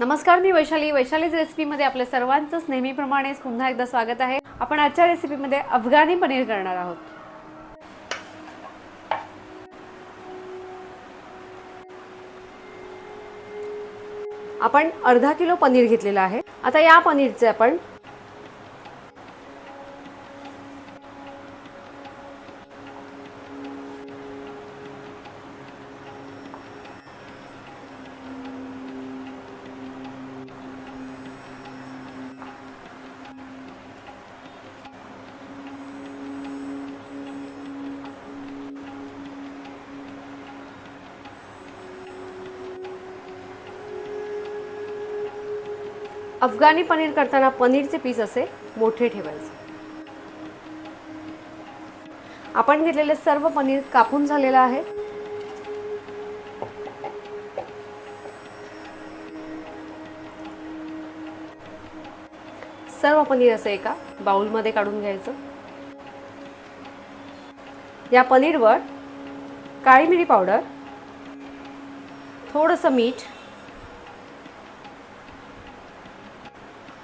नमस्कार मी वैशाली. वैशालीज रेसिपीमध्ये आपल्या सर्वांचंच नेहमीप्रमाणेच पुन्हा एकदा स्वागत आहे. आपण आजच्या रेसिपीमध्ये अफगाणी पनीर करणार आहोत. आपण अर्धा किलो पनीर घेतलेलं आहे. आता या पनीरचे आपण अफगाणी पनीर करताना पनीरचे पीस असे मोठे ठेवायचे. आपण घेतलेले सर्व पनीर कापून झालेलं आहे. सर्व पनीर असं एका बाउलमध्ये काढून घ्यायचं. या पनीरवर काळी मिरी पावडर थोडंसं मीठ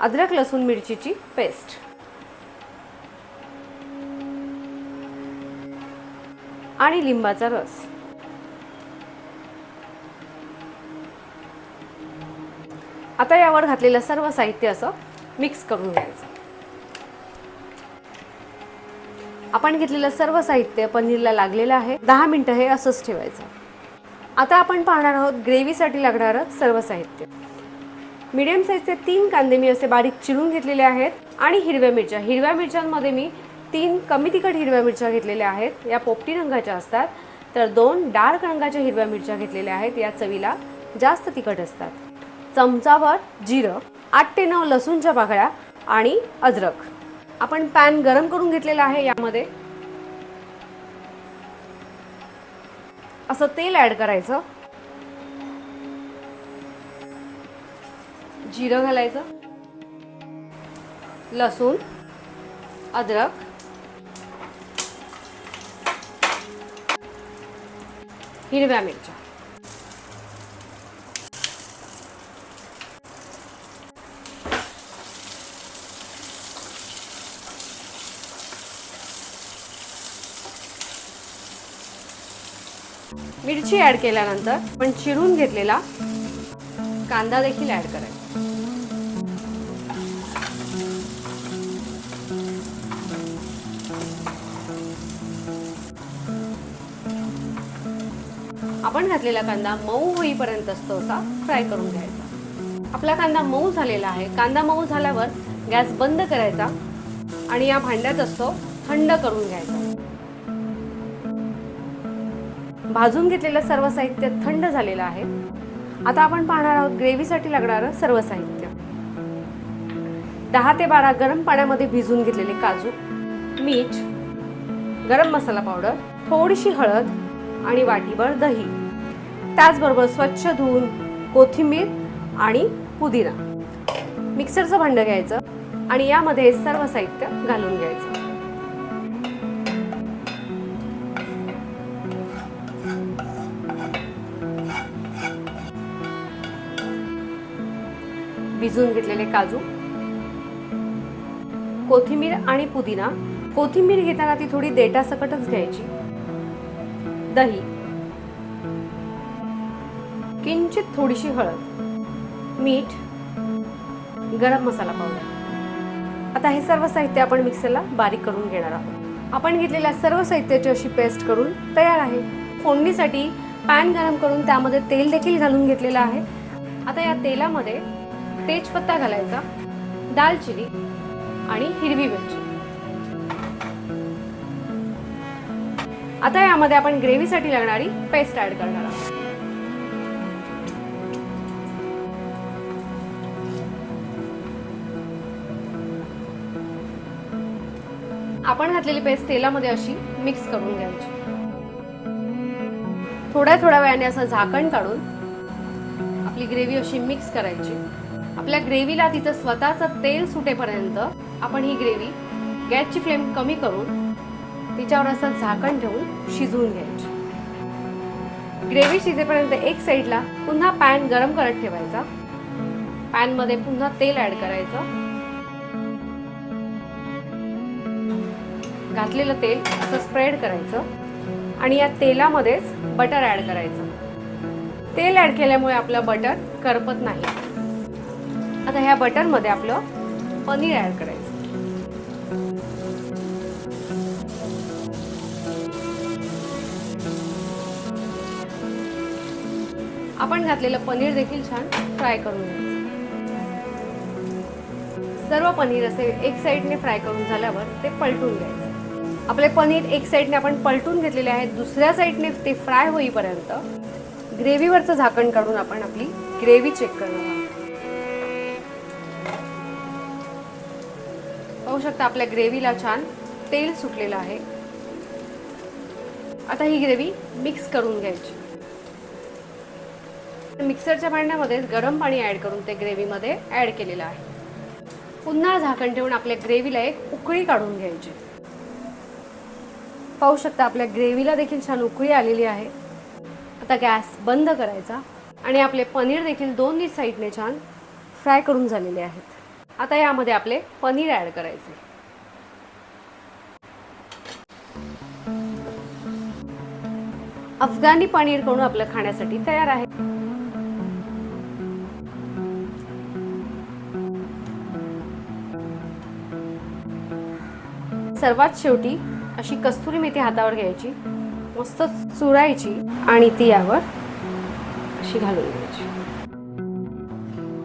अद्रक लसूण मिरचीची पेस्ट. आणि लिंबाचा रस. आता यावर घातलेलं सर्व साहित्य असं मिक्स करून घ्यायचं. आपण घेतलेलं सर्व साहित्य पनीरला लागलेलं आहे. दहा मिनटं हे असंच ठेवायचं. आता आपण पाहणार आहोत ग्रेव्हीसाठी लागणारं सर्व साहित्य. मीडियम साईजचे तीन कांदे मी असे बारीक चिरून घेतलेले आहेत आणि हिरव्या मिरच्या. हिरव्या मिरच्यांमध्ये मी तीन कमी तिखट हिरव्या मिरच्या घेतलेल्या आहेत. या पोपटी रंगाच्या असतात. तर दोन डार्क रंगाच्या हिरव्या मिरच्या घेतलेल्या आहेत. या चवीला जास्त तिखट असतात. चमचावर जिरं आठ ते नऊ लसूणच्या पाकळ्या आणि अद्रक. आपण पॅन गरम करून घेतलेला आहे यामध्ये. असं तेल ॲड करायचं. जिरं घालायचं. लसूण अद्रक. हिरव्या मिरच्या. मिरची ॲड केल्यानंतर आपण चिरून घेतलेला कांदा देखील ॲड करायचा. आपण घातलेला कांदा मऊ होईपर्यंत असतो असा फ्राय करून घ्यायचा. आपला कांदा मऊ झालेला आहे. कांदा मऊ झाल्यावर गॅस बंद करायचा आणि या भांड्यात असतो थंड करून घ्यायचा. भाजून घेतलेलं सर्व साहित्य थंड झालेलं आहे. आता आपण पाहणार आहोत ग्रेव्हीसाठी लागणारं सर्व साहित्य. दहा ते बारा गरम पाण्यामध्ये भिजून घेतलेले काजू मीठ गरम मसाला पावडर थोडीशी हळद आणि वाटीभर दही. त्याचबरोबर स्वच्छ धुवून कोथिंबीर आणि पुदिना. मिक्सरचं भांडं घ्यायचं आणि यामध्ये सर्व साहित्य घालून घ्यायचं. भिजून घेतलेले काजू कोथिंबीर आणि पुदिना. कोथिंबीर घेताना ती थोडी देटासकटच घ्यायची. दही. किंचित थोडीशी हळद. मीठ. गरम मसाला पावडर. आता हे सर्व साहित्य आपण मिक्सरला बारीक करून घेणार आहोत. आपण घेतलेल्या सर्व साहित्याची अशी पेस्ट करून तयार आहे. फोडणीसाठी पॅन गरम करून त्यामध्ये तेल देखील घालून घेतलेलं आहे. आता या तेलामध्ये तेजपत्ता घालायचा दालचिनी आणि हिरवी मिरची. आता यामध्ये आपण ग्रेव्हीसाठी लागणारी पेस्ट ऍड करणार आहोत. आपण घातलेली पेस्ट तेलामध्ये अशी मिक्स करून घ्यायची. थोड्या थोड्या वेळाने असं झाकण काढून आपली ग्रेव्ही अशी मिक्स करायची. आपल्या ग्रेव्हीला तिचं स्वतःचं तेल सुटेपर्यंत आपण ही ग्रेव्ही गॅसची फ्लेम कमी करून तिच्यावर असं झाकण ठेवून शिजवून घ्यायची. ग्रेव्ही शिजेपर्यंत एक साईडला पुन्हा पॅन गरम करत ठेवायचा. पॅनमध्ये पुन्हा तेल ॲड करायचं. घातलेलं तेल असं स्प्रेड करायचं आणि या तेलामध्येच बटर ॲड करायचं. तेल ॲड केल्यामुळे आपलं बटर करपत नाही. आता ह्या बटरमध्ये आपलं पनीर ॲड करायचं. आपण घातलेलं पनीर देखील छान फ्राय करून घ्यायचं. सर्व पनीर असे एक साईडने फ्राय करून झाल्यावर ते पलटून घ्यायचं. आपले पनीर एक साईडने आपण पलटून घेतलेले आहेत दुसऱ्या साईडने ते फ्राय होईपर्यंत ग्रेव्हीवरचं झाकण काढून आपण आपली ग्रेव्ही चेक करणार आहोत. पाहू शकता आपल्या ग्रेव्हीला छान तेल सुटलेलं आहे. आता ही ग्रेव्ही मिक्स करून घ्यायची. मिक्सरच्या भांड्यामध्ये गरम पाणी ॲड करून ते ग्रेव्हीमध्ये ॲड केलेलं आहे. पुन्हा झाकण ठेवून आपल्या ग्रेव्हीला एक उकळी काढून घ्यायची. पाहू शकता आपल्या ग्रेव्हीला देखील छान उकळी आलेली आहे. आता गॅस बंद करायचा आणि आपले पनीर देखील दोन्ही साईडने छान फ्राय करून झालेले आहेत. आता यामध्ये आपले पनीर ॲड करायचे. अफगाणी पनीर करून आपलं खाण्यासाठी तयार आहे. सर्वात शेवटी अशी कस्तुरी मेथी हातावर घ्यायची मस्त चुरायची आणि ती यावर अशी घालून घ्यायची.